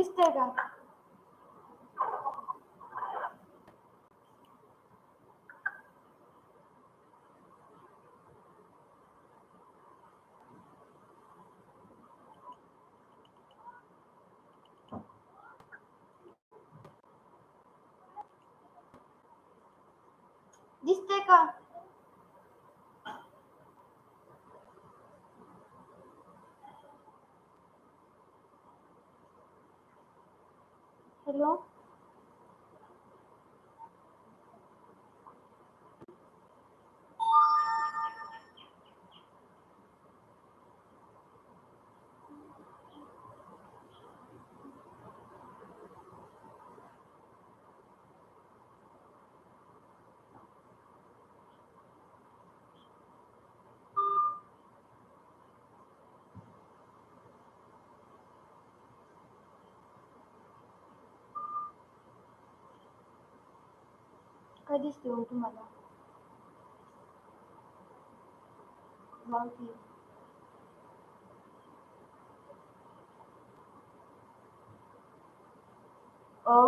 दिसतंय का दिसतंय का हॅलो दिसतंय हो तुम्हाला.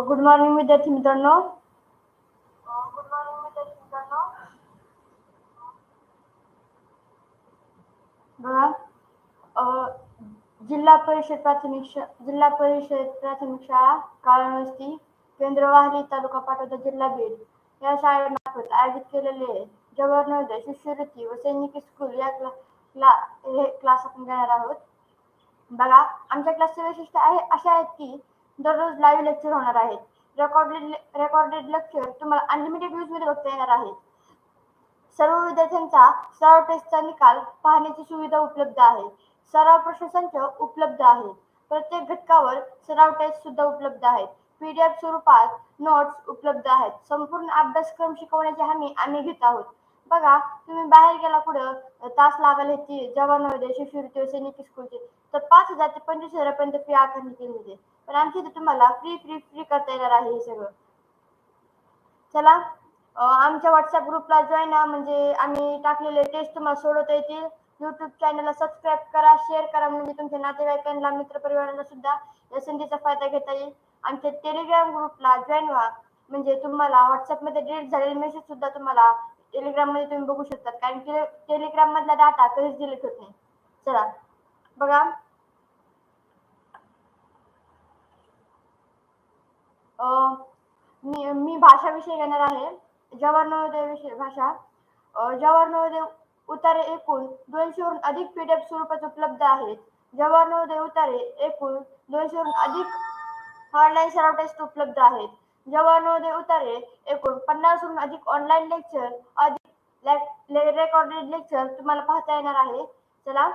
गुड मॉर्निंग विद्यार्थी मित्रांनो. गुड मॉर्निंग विद्यार्थी मित्रांनो. बघा. अ, जिल्हा परिषद प्राथमिक जिल्हा परिषद प्राथमिक शाळा काळवस्ती केंद्र वाहली तालुका पाटोदा जिल्हा बीड. या शाळेमार्फत आयोजित केलेले जवाहर नवोदय शिष्यवृत्ती व सैनिक स्कूल या क्ला क्ला हे क्लास आपण घेणार आहोत. बघा आमच्या क्लासचे वैशिष्ट्य आहे असे आहेत की दररोज लाईव्ह लेक्चर होणार आहेत. रेकॉर्डेड रेकॉर्डेड लेक्चर तुम्हाला अनलिमिटेडमध्ये बघता येणार आहेत. सर्व विद्यार्थ्यांचा सराव टेस्टचा निकाल पाहण्याची सुविधा उपलब्ध आहे. सराव प्रश्नसंच उपलब्ध आहेत. प्रत्येक घटकावर सराव टेस्ट सुद्धा उपलब्ध आहेत. पीडीएफ स्वरूपात नोट्स उपलब्ध आहेत. संपूर्ण अभ्यासक्रम शिकवण्याची हमी आम्ही घेत आहोत. बघा तुम्ही बाहेर गेला कुठं तास लागायला ह्याची जवाहर नवोदय शिष्यवृत्ती व सैनिकी स्कूलची. तर पाच हजार ते पंचवीस हजारापर्यंत फी आकारणी केली होती. पण आमच्या इथे तुम्हाला फ्री फ्री फ्री करता येणार आहे हे सगळं. चला आमच्या व्हॉट्सअप ग्रुपला जॉईन म्हणजे आम्ही टाकलेले टेस्ट तुम्हाला सोडवता येतील. युट्यूब चॅनलला सबस्क्राईब करा शेअर करा. म्हणजे तुमच्या नातेवाईकांना मित्रपरिवारांना सुद्धा या संधीचा फायदा घेता येईल. आमच्या टेलिग्राम ग्रुपला जॉईन व्हा. म्हणजे तुम्हाला व्हॉट्सअपमध्ये डिलीट झालेले मेसेज सुद्धा तुम्हाला टेलिग्राममध्ये तुम्ही बघू शकतात. कारण की टेलिग्राम मधला डाटा कधीच डिलीट होत नाही. चला. बघा. मी मी भाषा विषय घेणार आहे. जवाहर नवोदय विषय भाषा. जवाहर नवोदय उतारे एकूण दोनशेहून अधिक पीडीएफ स्वरूपात उपलब्ध आहेत. जवाहर नवोदय उतारे एकूण दोनशेहून अधिक ऑनलाईन सराव टेस्ट उपलब्ध आहेत. जवाहर नवोदय उतारे एकूण पन्नासहून अधिक ऑनलाईन लेक्चर अधिक ले, रेकॉर्डेड लेक्चर तुम्हाला पाहता येणार आहे. चला.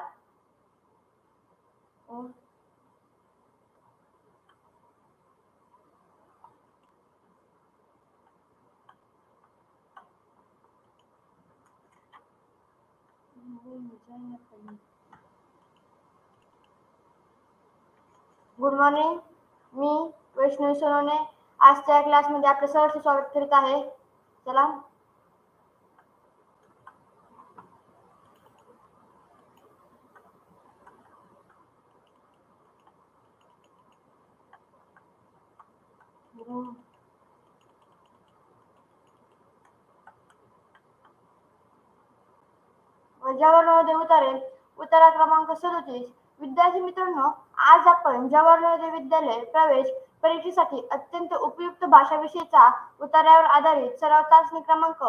Good morning. मी वैष्णवी सोनवणे आजच्या क्लासमध्ये आपलं सहर्ष स्वागत करीत आहे. चला. जवाहर नवोदय उतारे उतारा क्रमांक सदोतीस. विद्यार्थी मित्रांनो आज आपण जवाहरलाल विद्यालय प्रवेश परीक्षेसाठी अत्यंत उपयुक्त भाषाविषयीचा उतार्यावर आधारित सराव चाचणी क्रमांक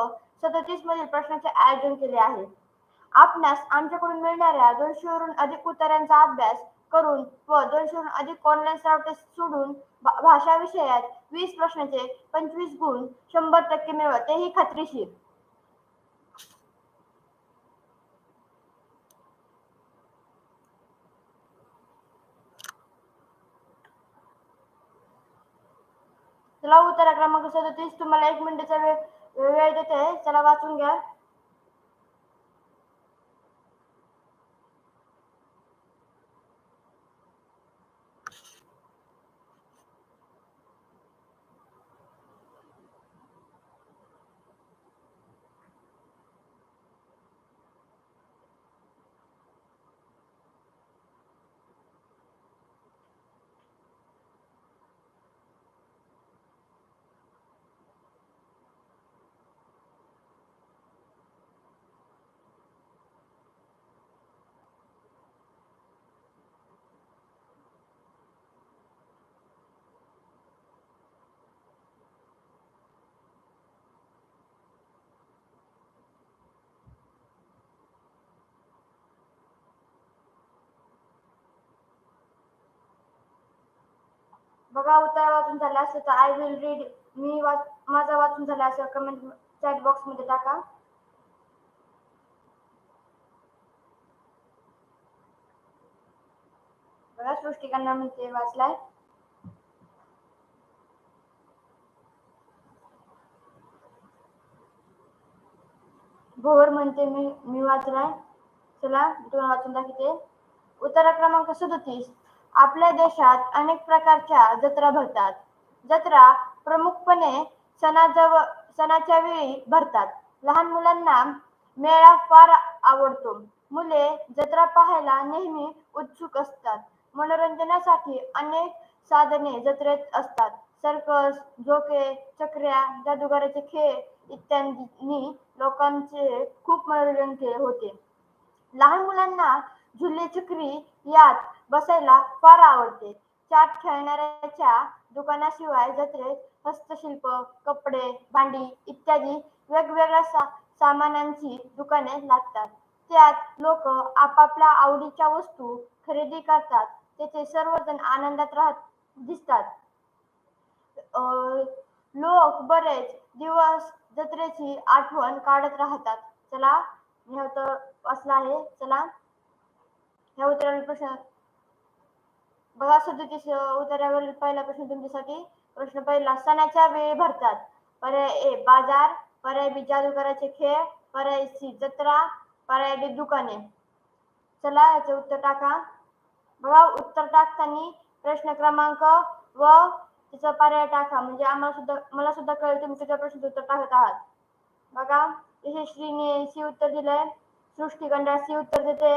सदतीस मधील प्रश्नाचे आयोजन केले आहे. आपणास आमच्याकडून मिळणाऱ्या दोनशेवरून अधिक उतार्यांचा अभ्यास करून व दोनशेहून अधिक ऑनलाईन सराव टेस्ट सोडून भाषा विषयात वीस प्रश्नाचे पंचवीस गुण शंभर टक्के मिळवते तेही खात्रीशीर. चला उत्तर क्रमांक सदतीस तुम्हाला एक मिनिटाचा वेळ वेळ देते. चला वाचून घ्या. बघा उत्तर वाचून झाला असेल तर आय विल रीड मी वाच माझा वाचून झाला असेल कमेंट चॅट बॉक्समध्ये टाका. बघा सृष्टिकांना म्हणते वाचलाय. भोर म्हणते मी मी वाचलाय. चला दोन वाचून दाखवते. उतारा क्रमांक सदतीस. आपल्या देशात अनेक प्रकारच्या जत्रा भरतात. जत्रा प्रमुखपणे सणाजवळ सणाच्या वेळी भरतात. लहान मुलांना मेळा फार आवडतो. मुले जत्रा पाहायला नेहमी उत्सुक असतात. मनोरंजनासाठी अनेक साधने जत्रेत असतात. सर्कस झोके चक्र्या जादूगाराचे खेळ इत्यादींनी लोकांचे खूप मनोरंजन केले होते. लहान मुलांना झुले चक्री यात बसायला फार आवडते. चाट खेळणाऱ्याच्या दुकानाशिवाय जत्रेत हस्तशिल्प कपडे भांडी इत्यादी वेगवेगळ्या सा सामानांची दुकाने लागतात. त्यात लोक आपापल्या आवडीच्या वस्तू खरेदी करतात. तेथे सर्वजण आनंदात राहत दिसतात. अं, लोक बरेच दिवस जत्रेची आठवण काढत राहतात. चला हे होतं असलं आहे. चला. हे उत्तरावरील प्रश्न बघा सदतीस उत्तरावरील पहिला प्रश्न तुमच्यासाठी प्रश्न पहिला सणाच्या वेळी भरतात. पर्याय ए बाजार. पर्याय बी जादूगाराचे खेळ. पर्याय सी जत्रा. पर्याय डी दुकाने. चला याचे उत्तर टाका. बघा उत्तर टाकताना प्रश्न क्रमांक व तिचा पर्याय टाका. म्हणजे आम्हाला सुद्धा मला सुद्धा कळेल तुम्ही तुझ्या प्रश्न उत्तर टाकत आहात. बघा इथे श्रीने सी उत्तर दिलंय. सृष्टिगंडा सी उत्तर देते.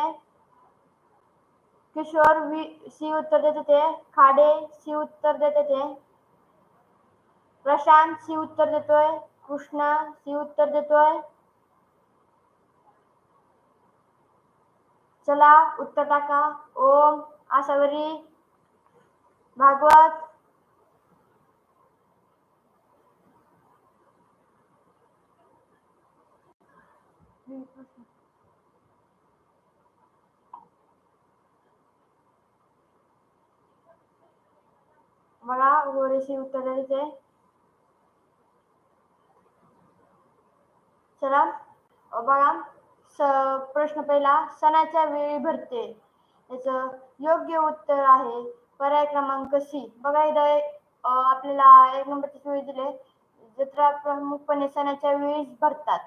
किशोर वी सी उत्तर देते ते. खाडे सी उत्तर देते ते. प्रशांत सी उत्तर देतोय. कृष्णा सी उत्तर देतोय. चला उत्तर टाका. ओम आसावरी भागवत. बघा गोरेशी उत्तर देते चला बघा स प्रश्न पहिला सणाच्या वेळी भरते. याचं योग्य उत्तर आहे. पर्याय क्रमांक सी. बघा इथं एक, आपल्याला एक नंबरची वेळी दिले जत्रा प्रमुखपणे सणाच्या वेळीच भरतात.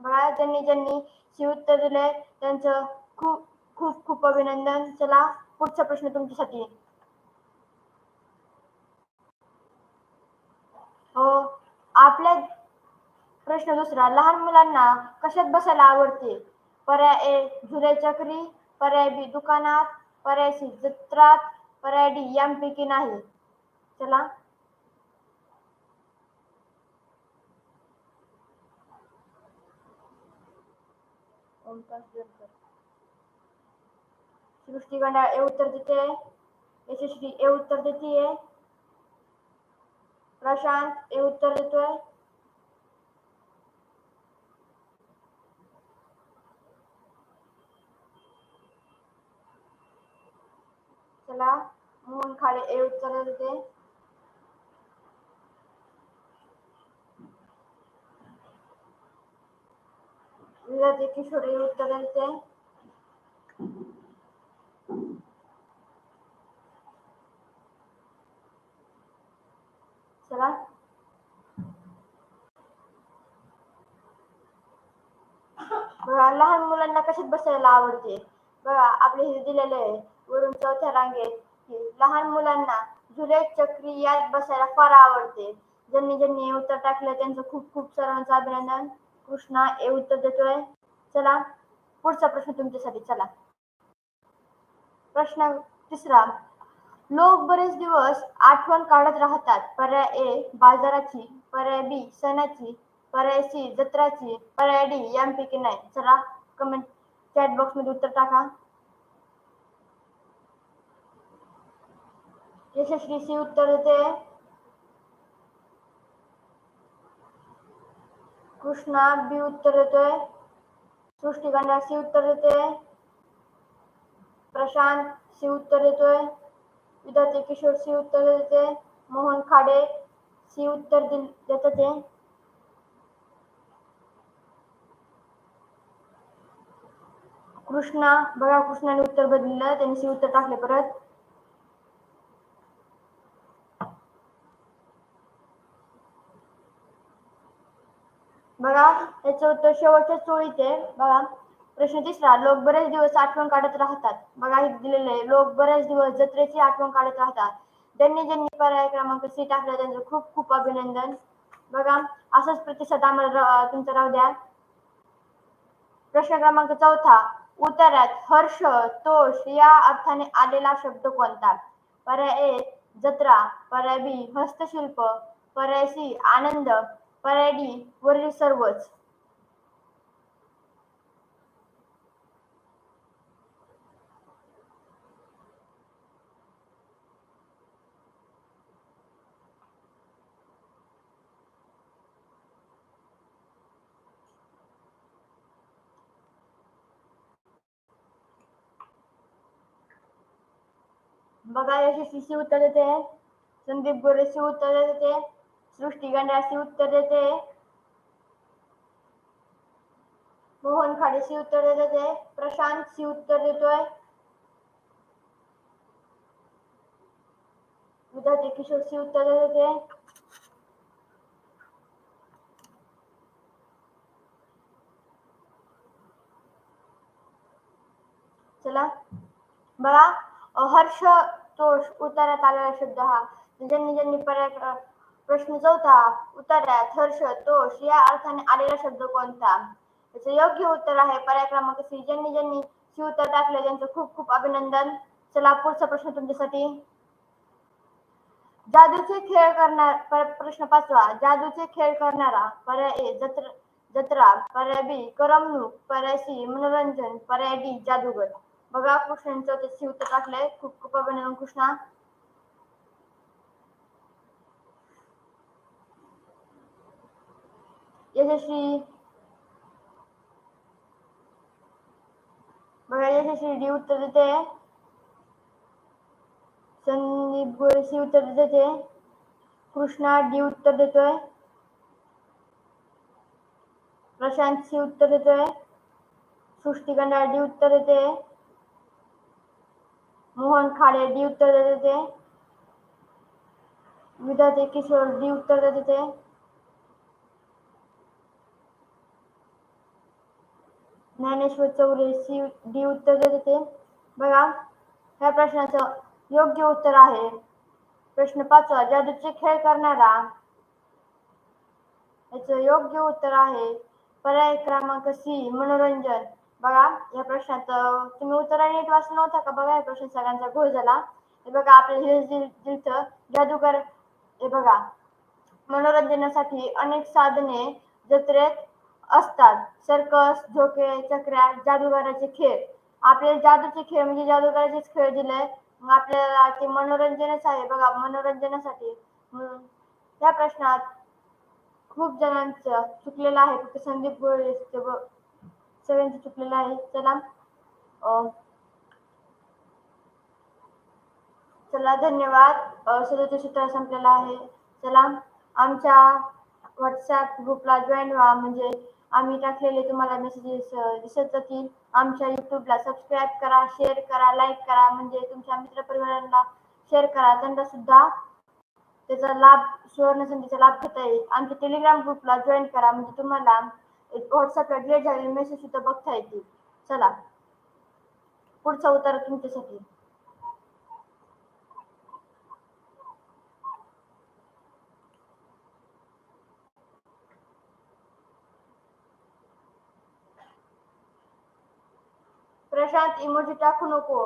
बघा ज्यांनी ज्यांनी सी उत्तर दिले त्यांचं खूप खूप खूप अभिनंदन. चला पुढचा प्रश्न तुमच्यासाठी. आपल्या प्रश्न दुसरा लहान मुलांना कशात बसायला आवडते? पर्याय ए झुले चक्री पर्याय बी दुकानात पर्याय सी जत्रात पर्याय डी यांपैकी नाही. चला. सृष्टी गंडाळ ए उत्तर देते. यशस्वी ए उत्तर देते प्रशांत ए उत्तर देतोय चला मोहन खाडे ए उत्तर देते विराजे किशोर ए उत्तर देते चला. बघा लहान मुलांना कशात बसायला आवडते? बघा आपले हे दिलेले आहे वरून चौथ्या रांगेत. लहान मुलांना झुले चक्री यात बसायला फार आवडते. ज्यांनी ज्यांनी उत्तर टाकलं त्यांचं खूप खूप सर्वांचं अभिनंदन. कृष्णा हे उत्तर देतोय. चला पुढचा प्रश्न तुमच्यासाठी चला. प्रश्न तिसरा. लोक बरेच दिवस आठवण काढत राहतात. पर्याय ए बाजाराची पर्याय बी सणाची पर्याय सी जत्राची पर्याय डी यांपैकी नाही. चला कमेंट चॅट बॉक्समध्ये उत्तर टाका. यशस्वी सी उत्तर देते. कृष्णा बी उत्तर देतोय सृष्टिगंडा सी उत्तर देते. प्रशांत सी उत्तर देतोय. विद्यार्थी किशोर सी उत्तर देते. मोहन खाडे सी उत्तर दिल देतात ते. कृष्णा बघा कृष्णाने उत्तर बदललं. त्यांनी सी उत्तर टाकले परत. बघा याचं उत्तर शेवटच्या चोळीत आहे. बघा. प्रश्न तिसरा लोक बरेच दिवस आठवण काढत राहतात. बघा हे दिलेलं आहे लोक बरेच दिवस जत्रेची आठवण काढत राहतात. ज्यांनी ज्यांनी पर्याय क्रमांक सी टाकला त्यांचं खूप खूप अभिनंदन. बघा असाच प्रतिसाद आम्हाला तुमचा राहू द्या. प्रश्न क्रमांक चौथा उत्तरात हर्ष तोष या अर्थाने आलेला शब्द कोणता? पर्याय ए जत्रा पर्याय बी हस्तशिल्प पर्याय सी आनंद पर्याय डी वरील सर्वच. बघा यशस्वी सी उत्तर देते. संदीप गोरेशी उत्तर देते. सृष्टी गंडासी उत्तर देते. मोहन खाडेशी उत्तर देते. प्रशांत सी उत्तर देतोय. विद्यार्थी किशोर सी उत्तर देते. चला. बघा हर्ष तोष उत्तरात आलेला शब्द हा. ज्यांनी ज्यांनी पर्याय प्रश्न चौथा उतारात हर्ष तोष या अर्थाने आलेला शब्द कोणता? याचं योग्य उत्तर आहे पर्याय क्रमांक सी. ज्यांनी ज्यांनी सी उत्तर टाकले त्यांचं खूप खूप अभिनंदन. चला पुढचा प्रश्न तुमच्यासाठी. जादूचे खेळ करणार प्रश्न पाचवा. जादूचे खेळ करणारा पर्याय ए जत्रा जत्रा पर्याय बी करमणूक पर्याय सी मनोरंजन पर्याय डी जादूगर. बघा कृष्णांचं ते शिवत उत्तर टाकलंय. खूप खूप अभिनंदन कृष्णा. यशस्वी. बघा यशस्वी डी उत्तर देते. संदीप गोरे सी उत्तर देते. कृष्णा डी उत्तर देतोय. प्रशांत सी उत्तर देतोय. सृष्टी डी उत्तर देते. मोहन खाडे डी उत्तर देते विद्यार्थी किशोर डी उत्तर देते ज्ञानेश्वर चौरे सी डी उत्तर देते बघा ह्या प्रश्नाचं योग्य उत्तर आहे. प्रश्न पाचवा जादूचे खेळ करणारा. याचं योग्य उत्तर आहे. पर्याय क्रमांक सी मनोरंजन. बघा प्रश्नात तुम्ही उत्तरा नीट वाचलं नव्हता का बघा या प्रश्न सगळ्यांचा घोळ झाला? हे बघा आपले हे जे- जादूगर जादूगार हे बघा. मनोरंजनासाठी अनेक साधने जत्रेत असतात. सर्कस झोके चक्र्या जादूगाराचे खेळ. आपल्याला जादूचे खेळ म्हणजे जादूगाराचेच खेळ दिले. मग आपल्याला ते मनोरंजनच आहे बघा मनोरंजनासाठी. त्या प्रश्नात खूप जणांचं चुकलेलं आहे. फक्त संदीप गोळे सगळ्यांचं चुकलेलं आहे. चला. चला धन्यवाद. सदस्य सूत्र संपलेला आहे. चला आमच्या व्हॉट्सॲप ग्रुपला जॉईन व्हा. म्हणजे आम्ही टाकलेले तुम्हाला मेसेजेस दिसत जातील. आमच्या यूट्यूबला सबस्क्राईब करा शेअर करा लाईक करा. म्हणजे तुमच्या मित्रपरिवारांना शेअर करा. त्यांना सुद्धा त्याचा लाभ सुवर्ण संधीचा लाभ घेता येईल. आमच्या टेलिग्राम ग्रुपला जॉईन करा. म्हणजे तुम्हाला व्हॉट्सअपला डिलेट झालेले मेसेज सुद्धा बघता येतील. चला. पुढचा उतारा तुमच्यासाठी. प्रशांत इमोजी टाकू नको.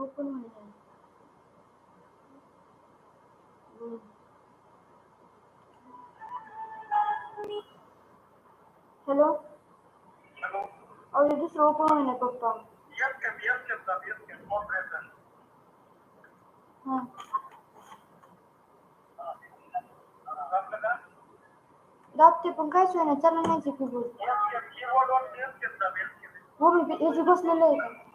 open my hand. हॅलो और ये जिस रोको ना पप्पा यस पण यस कैन सर यस कैन हां दात से पंखा से ना चलना नहीं सीखी बोल वो भी ये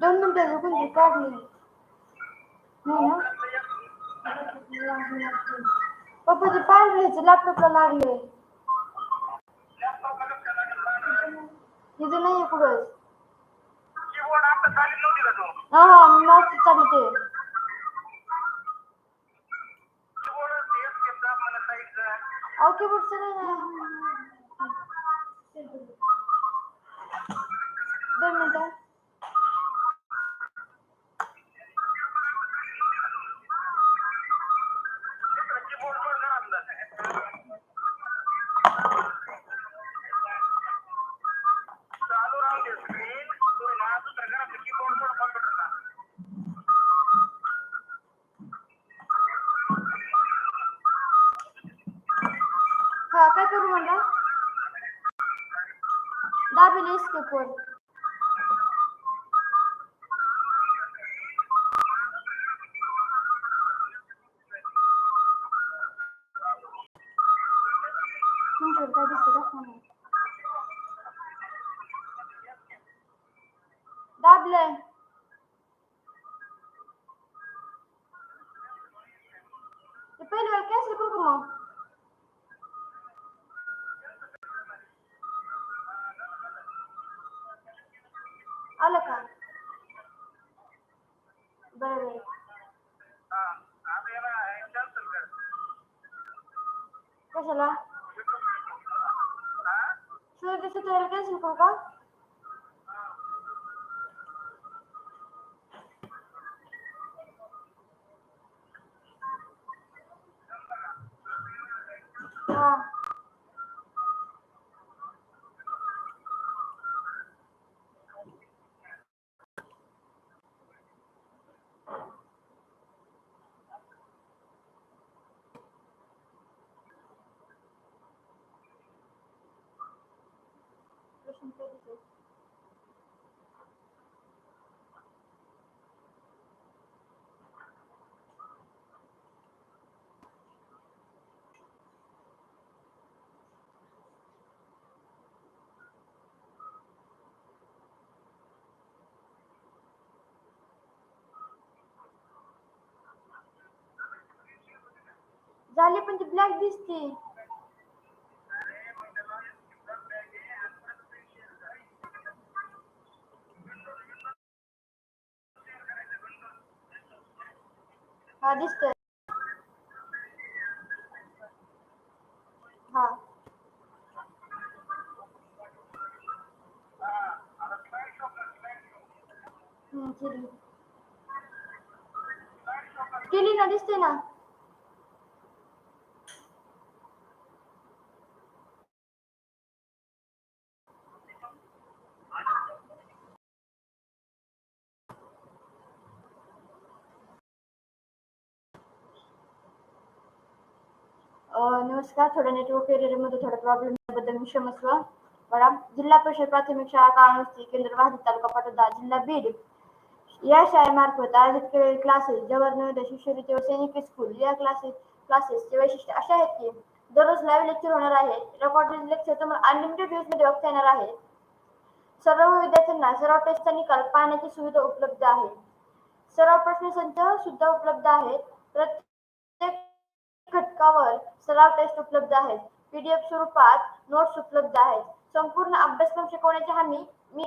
दोन मिनिटं कोणती काढली नाही ना. पप्पा ते पांढऱ्याचं लॅपटॉपला लागले. Laptop इथं नाही कुठं? Keyboard हा हा चालू ते. Keyboard नाही दोन मिनिटं. काय दिसतं दाखवा ना. दाबलंय ते पहिली वेळ कॅन्सल करू का मग आलं का बरं बरं हा. आता याला cancel कर. कशाला हा? सुरू सुरू कॅन्सल करू का हा प्रश्न कधीच आहे? झाली पण ती ब्लॅक दिसते. हा दिसतंय. हा. केली. ना दिसते ना. नमस्कार थोडं नेटवर्क एरियामध्ये थोडा प्रॉब्लेमबद्दल मी क्षमस्व बघा जिल्हा परिषद प्राथमिक शाळा काळमस्ती केंद्र वाहतूक तालुका पाटोदा जिल्हा बीड या शाळेमार्फत आयोजित केलेले क्लासेस जवाहर नवोदय शिष्यवृत्ती व सैनिक स्कूल या क्लासेस क्लासेसचे वैशिष्ट्य असे आहेत की दररोज लाईव्ह लेक्चर होणार आहे. रेकॉर्डेड लेक्चर तुम्हाला अनलिमिटेडमध्ये बघता येणार आहे. सर्व विद्यार्थ्यांना सर्व टेस्टचा निकाल पाहण्याची सुविधा उपलब्ध आहे. सर्व प्रश्नसंच सुद्धा उपलब्ध आहेत. प्रत्येक घटकावर सराव टेस्ट उपलब्ध आहेत. पीडीएफ स्वरूपात नोट्स उपलब्ध आहेत. संपूर्ण अभ्यासक्रम शिकवण्याची हमी मी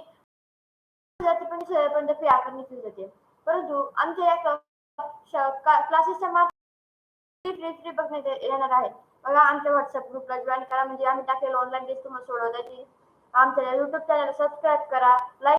फी आकारणी केली जाते. परंतु आमच्या या क्लासेसच्या मार्फत फ्री फ्री बघण्यात येणार आहेत बघा आमच्या व्हॉट्सअप ग्रुपला जॉईन करा. म्हणजे आम्ही टाकलेलं ऑनलाईन टेस्ट तुम्हाला सोडवता येईल आमच्या युट्यूब चॅनल सबस्क्राईब करा. लाईक